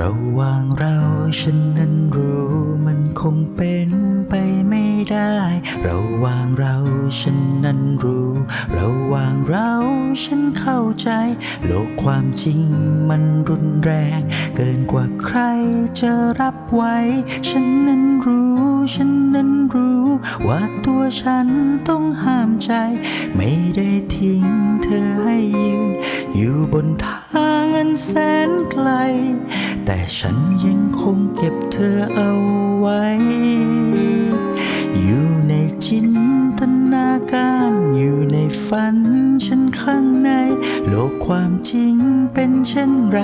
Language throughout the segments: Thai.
ระหว่างเราฉันนั้นรู้มันคงเป็นไปไม่ได้ ระหว่างเราฉันนั้นรู้ ระหว่างเราฉันเข้าใจ โลกความจริงมันรุนแรง เกินกว่าใครจะรับไว้ ฉันนั้นรู้ฉันนั้นรู้ ว่าตัวฉันต้องห้ามใจ ไม่ได้ทิ้งเธอให้ยืน อยู่บนทางอันแสนไกล แต่ฉันยังคงเก็บเธอเอาไว้ อยู่ในจินตนาการอยู่ในฝันฉันข้างใน โลกความจริงเป็นเช่นไร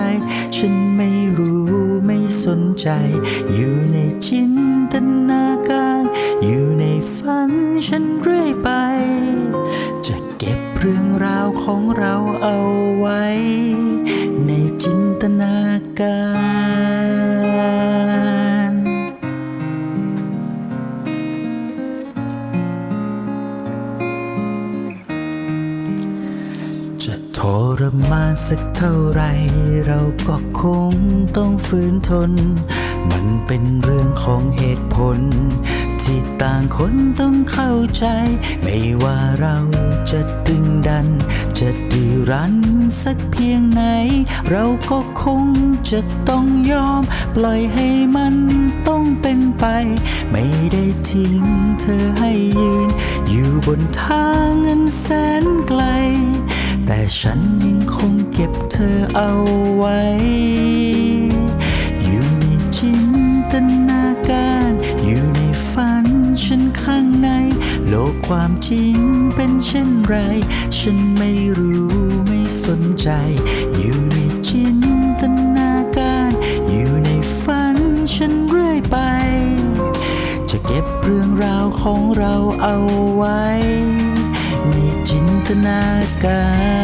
ฉันไม่รู้ไม่สนใจ อยู่ในจิน รมานสักเท่าไรเราก็คงต้องฝืนทน มันเป็นเรื่องของเหตุผล ที่ต่างคนต้องเข้าใจ ไม่ว่าเราจะตึงดัน จะดื้อรั้นสักเพียงไหน เราก็คงจะต้องยอม ปล่อยให้มันต้องเป็นไป ไม่ได้ทิ้งเธอให้ยืน อยู่บนทางอันแสนไกล ฉันยังคงเก็บเธอเอาไว้ อยู่ในจินตนาการ อยู่ในฝันฉันข้างใน โลกความจริงเป็นเช่นไร ฉันไม่รู้ไม่สนใจ อยู่ในจินตนาการ อยู่ในฝันฉันเรื่อยไป จะเก็บเรื่องราวของเราเอาไว้ ในจินตนาการ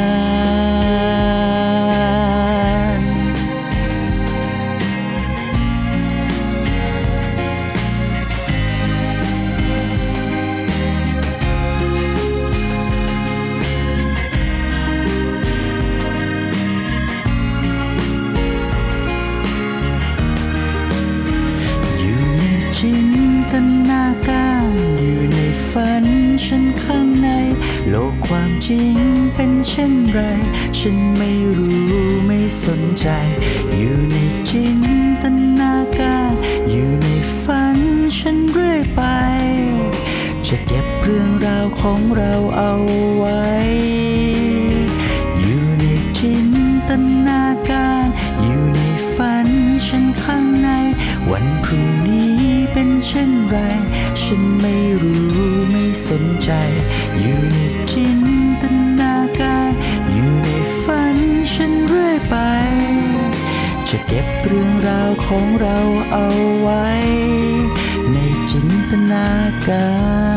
การอยู่ในฝันฉันข้างใน โลกความจริงเป็นเช่นไร ฉันไม่รู้ไม่สนใจ อยู่ในจินตนาการ อยู่ในฝันฉันเรื่อยไป จะเก็บเรื่องราวของเราเอาไว้ อยู่ในจินตนาการ อยู่ในฝันฉันข้างใน วันพรุ่งนี้ เป็นเช่นไร ฉันไม่รู้ไม่สนใจ อยู่ในจินตนาการ อยู่ในฝันฉันเรื่อยไป จะเก็บเรื่องราวของเราเอาไว้ ในจินตนาการ